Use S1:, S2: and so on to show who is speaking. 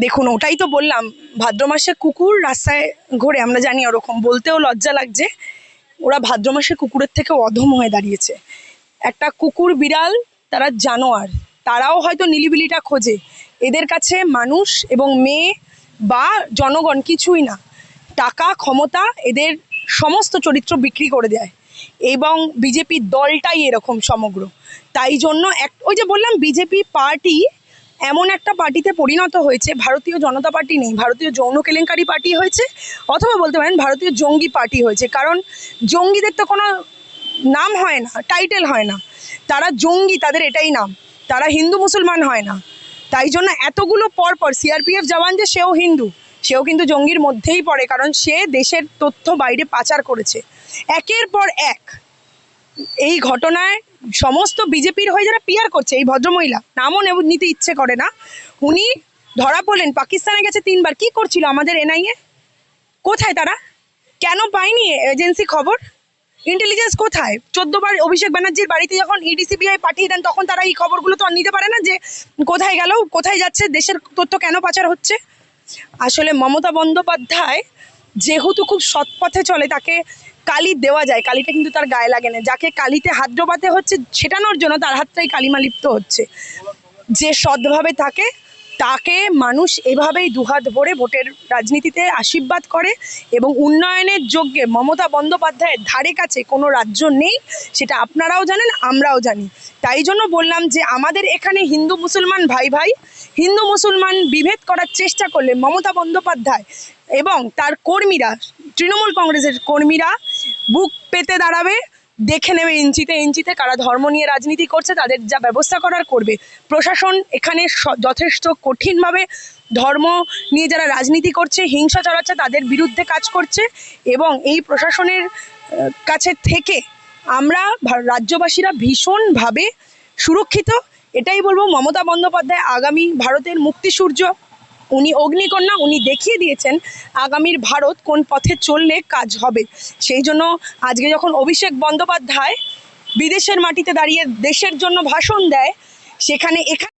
S1: দেখুন, ওটাই তো বললাম, ভাদ্র মাসে কুকুর রাস্তায় ঘোরে, আমরা জানি ওরকম, বলতেও লজ্জা লাগছে। ওরা ভাদ্র মাসে কুকুরের থেকে অধম হয়ে দাঁড়িয়েছে। একটা কুকুর বিড়াল, তারা জানোয়ার, তারাও হয়তো নিলিবিলিটা খোঁজে। এদের কাছে মানুষ এবং মেয়ে বা জনগণ কিছুই না। টাকা, ক্ষমতা, এদের সমস্ত চরিত্র বিক্রি করে দেয়। এবং বিজেপি দলটাই এরকম সমগ্র। তাই জন্য এক ওই যে বললাম, বিজেপি পার্টি এমন একটা পার্টিতে পরিণত হয়েছে, ভারতীয় জনতা পার্টি নেই, ভারতীয় যৌন কেলেঙ্কারি পার্টি হয়েছে, অথবা বলতে পারেন ভারতীয় জঙ্গি পার্টি হয়েছে। কারণ জঙ্গিদের তো কোনো নাম হয় না টাইটেল হয় না। তারা জঙ্গি, তাদের এটাই নাম। তারা হিন্দু মুসলমান হয় না। তাই জন্য এতগুলো পর পর সিআরপিএফ জওয়ান যে সেও হিন্দু, সেও কিন্তু জঙ্গির মধ্যেই পড়ে, কারণ সে দেশের তথ্য বাইরে পাচার করেছে। একের পর এক এই ঘটনায় সমস্ত বিজেপির হয়ে যারা পিয়ার করছে, এই ভদ্রমহিলা, নামও নিতে ইচ্ছে করে না। উনি ধরা পড়লেন, পাকিস্তানে গেছে তিনবার। কি করছিল আমাদের এনআইএ? কোথায় তারা? কেন পায়নি এজেন্সি খবর? ইন্টেলিজেন্স কোথায়? চোদ্দবার অভিষেক ব্যানার্জির বাড়িতে যখন E ইডিসিবিআই পাঠিয়ে দেন, তখন তারা এই খবরগুলো তো নিতে পারে না যে কোথায় গেল, কোথায় যাচ্ছে, দেশের তথ্য কেন পাচার হচ্ছে? আসলে মমতা বন্দ্যোপাধ্যায় যেহেতু খুব সৎ পথে চলে, তাকে কালি দেওয়া যায়। কালিটা কিন্তু তার গায়ে লাগে না। যাকে কালিতে হাত ডোবাতে হচ্ছে ছেটানোর জন্য তার হাতটাই কালিমা লিপ্ত হচ্ছে। যে সৎভাবে থাকে তাকে মানুষ এভাবেই দুহাত ভরে ভোটের রাজনীতিতে আশীর্বাদ করে এবং উন্নয়নের যোগ্যে মমতা বন্দ্যোপাধ্যায়ের ধারে কাছে কোনো রাজ্য নেই, সেটা আপনারাও জানেন, আমরাও জানি। তাই জন্য বললাম যে আমাদের এখানে হিন্দু মুসলমান ভাই ভাই, হিন্দু মুসলমান বিভেদ করার চেষ্টা করলে মমতা বন্দ্যোপাধ্যায় এবং তার কর্মীরা, তৃণমূল কংগ্রেসের কর্মীরা বুক পেতে দাঁড়াবে। দেখে নেবে ইঞ্চিতে ইঞ্চিতে কারা ধর্ম নিয়ে রাজনীতি করছে, তাদের যা ব্যবস্থা করার করবে। প্রশাসন এখানে যথেষ্ট কঠিনভাবে ধর্ম নিয়ে যারা রাজনীতি করছে, হিংসা চালাচ্ছে, তাদের বিরুদ্ধে কাজ করছে এবং এই প্রশাসনের কাছে থেকে আমরা রাজ্যবাসীরা ভীষণভাবে সুরক্ষিত। এটাই বলব মমতা বন্দ্যোপাধ্যায় আগামী ভারতের মুক্তি সূর্য উনি অগ্নিকন্যা, উনি দেখিয়ে দিয়েছেন আগামীর ভারত কোন পথে চললে কাজ হবে। সেই জন্য আজকে যখন অভিষেক বন্দ্যোপাধ্যায় বিদেশের মাটিতে দাঁড়িয়ে দেশের জন্য ভাষণ দেয়, সেখানে এখানে